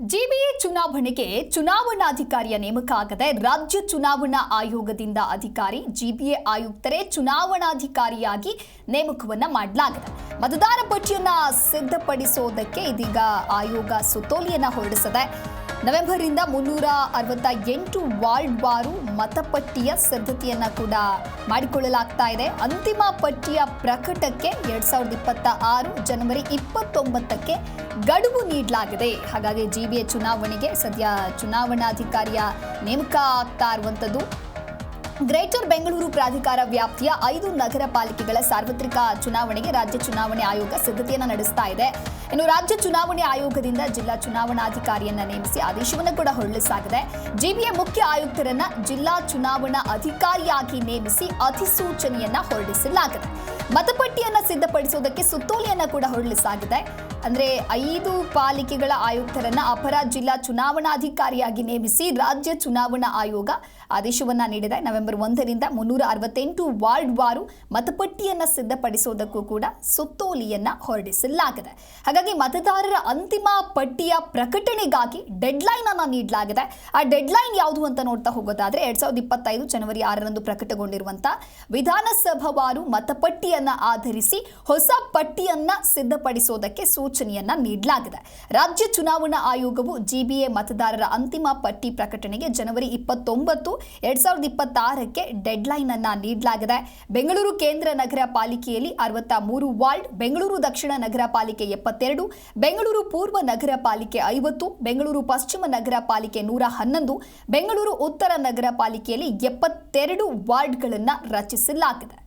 GBA ಚುನಾವಣೆಗೆ ಚುನಾವಣಾಧಿಕಾರಿಯ ನೇಮಕ ಆಗದೆ ರಾಜ್ಯ ಚುನಾವಣಾ ಆಯೋಗದಿಂದ ಅಧಿಕಾರಿ ಜಿಬಿಎ ಆಯುಕ್ತರೇ ಚುನಾವಣಾಧಿಕಾರಿಯಾಗಿ ನೇಮಕವನ್ನ ಮಾಡಲಾಗಿದೆ. ಮತದಾರ ಪಟ್ಟಿಯನ್ನ ಸಿದ್ಧಪಡಿಸೋದಕ್ಕೆ ಇದೀಗ ಆಯೋಗ ಸುತ್ತೋಲೆಯನ್ನ ಹೊರಡಿಸಿದೆ. ನವೆಂಬರ್ನಿಂದ ಮುನ್ನೂರ ಅರವತ್ತ ಎಂಟು ವಾರ್ಡ್ ವಾರು ಮತಪಟ್ಟಿಯ ಸಿದ್ಧತೆಯನ್ನ ಕೂಡ ಮಾಡಿಕೊಳ್ಳಲಾಗ್ತಾ ಇದೆ. ಅಂತಿಮ ಪಟ್ಟಿಯ ಪ್ರಕಟಕ್ಕೆ ಎರಡ್ ಸಾವಿರದ ಇಪ್ಪತ್ತ ಆರು ಜನವರಿ ಇಪ್ಪತ್ತೊಂಬತ್ತಕ್ಕೆ ಗಡುವು ನೀಡಲಾಗಿದೆ. ಹಾಗಾಗಿ ಜಿಬಿಎ ಚುನಾವಣೆಗೆ ಸದ್ಯ ಚುನಾವಣಾಧಿಕಾರಿಯ ನೇಮಕ ಆಗ್ತಾ ಇರುವಂಥದ್ದು ಗ್ರೇಟರ್ ಬೆಂಗಳೂರು ಪ್ರಾಧಿಕಾರ ವ್ಯಾಪ್ತಿಯ ಐದು ನಗರ ಪಾಲಿಕೆಗಳ ಸಾರ್ವತ್ರಿಕ ಚುನಾವಣೆಗೆ ರಾಜ್ಯ ಚುನಾವಣೆ ಆಯೋಗ ಸಿದ್ಧತೆಯನ್ನು ನಡೆಸ್ತಾ ಇದೆ. ಇನ್ನು ರಾಜ್ಯ ಚುನಾವಣೆ ಆಯೋಗದಿಂದ ಜಿಲ್ಲಾ ಚುನಾವಣಾಧಿಕಾರಿಯನ್ನ ನೇಮಿಸಿ ಆದೇಶವನ್ನು ಕೂಡ ಹೊರಡಿಸಲಾಗಿದೆ. ಜಿಬಿಎ ಮುಖ್ಯ ಆಯುಕ್ತರನ್ನ ಜಿಲ್ಲಾ ಚುನಾವಣಾ ಅಧಿಕಾರಿಯಾಗಿ ನೇಮಿಸಿ ಅಧಿಸೂಚನೆಯನ್ನ ಹೊರಡಿಸಲಾಗಿದೆ. ಮತಪಟ್ಟಿಯನ್ನ ಸಿದ್ಧಪಡಿಸುವುದಕ್ಕೆ ಸುತ್ತೋಲೆಯನ್ನ ಕೂಡ ಹೊರಡಿಸಲಾಗಿದೆ. ಅಂದ್ರೆ ಐದು ಪಾಲಿಕೆಗಳ ಆಯುಕ್ತರನ್ನ ಅಪರ ಜಿಲ್ಲಾ ಚುನಾವಣಾಧಿಕಾರಿಯಾಗಿ ನೇಮಿಸಿ ರಾಜ್ಯ ಚುನಾವಣಾ ಆಯೋಗ ಆದೇಶವನ್ನ ನೀಡಿದೆ. ನವೆಂಬರ್ ಒಂದರಿಂದ ಮುನ್ನೂರ ಅರವತ್ತೆಂಟು ವಾರ್ಡ್ ವಾರು ಮತಪಟ್ಟಿಯನ್ನು ಸಿದ್ಧಪಡಿಸುವುದಕ್ಕೂ ಕೂಡ ಸುತ್ತೋಲಿಯನ್ನ ಹೊರಡಿಸಲಾಗಿದೆ. ಹಾಗಾಗಿ ಮತದಾರರ ಅಂತಿಮ ಪಟ್ಟಿಯ ಪ್ರಕಟಣೆಗಾಗಿ ಡೆಡ್ಲೈನ್ ಅನ್ನ ನೀಡಲಾಗಿದೆ. ಆ ಡೆಡ್ಲೈನ್ ಯಾವುದು ಅಂತ ನೋಡ್ತಾ ಹೋಗೋದಾದ್ರೆ ಎರಡ್ ಸಾವಿರದ ಇಪ್ಪತ್ತೈದು ಜನವರಿ ಆರರಂದು ಪ್ರಕಟಗೊಂಡಿರುವಂತಹ ವಿಧಾನಸಭಾವಾರು ಮತಪಟ್ಟಿಯನ್ನ ಆಧರಿಸಿ ಹೊಸ ಪಟ್ಟಿಯನ್ನ ಸಿದ್ಧಪಡಿಸೋದಕ್ಕೆ ಸೂಚನೆಯನ್ನ ನೀಡಲಾಗಿದೆ. ರಾಜ್ಯ ಚುನಾವಣಾ ಆಯೋಗವು ಜಿಬಿಎ ಮತದಾರರ ಅಂತಿಮ ಪಟ್ಟಿ ಪ್ರಕಟಣೆಗೆ ಜನವರಿ ಇಪ್ಪತ್ತೊಂಬತ್ತು, ಎರಡ್ ಸಾವಿರದ ಇಪ್ಪತ್ತಾರಕ್ಕೆ ಡೆಡ್ಲೈನ್ ಅನ್ನು ನೀಡಲಾಗಿದೆ. ಬೆಂಗಳೂರು ಕೇಂದ್ರ ನಗರ ಪಾಲಿಕೆಯಲ್ಲಿ ಅರವತ್ತ ಮೂರು ವಾರ್ಡ್, ಬೆಂಗಳೂರು ದಕ್ಷಿಣ ನಗರ ಪಾಲಿಕೆ ಎಪ್ಪತ್ತೆರಡು, ಬೆಂಗಳೂರು ಪೂರ್ವ ನಗರ ಪಾಲಿಕೆ ಐವತ್ತು, ಬೆಂಗಳೂರು ಪಶ್ಚಿಮ ನಗರ ಪಾಲಿಕೆ ನೂರ ಹನ್ನೊಂದು, ಬೆಂಗಳೂರು ಉತ್ತರ ನಗರ ಪಾಲಿಕೆಯಲ್ಲಿ ಎಪ್ಪತ್ತೆರಡು ವಾರ್ಡ್ಗಳನ್ನು ರಚಿಸಲಾಗಿದೆ.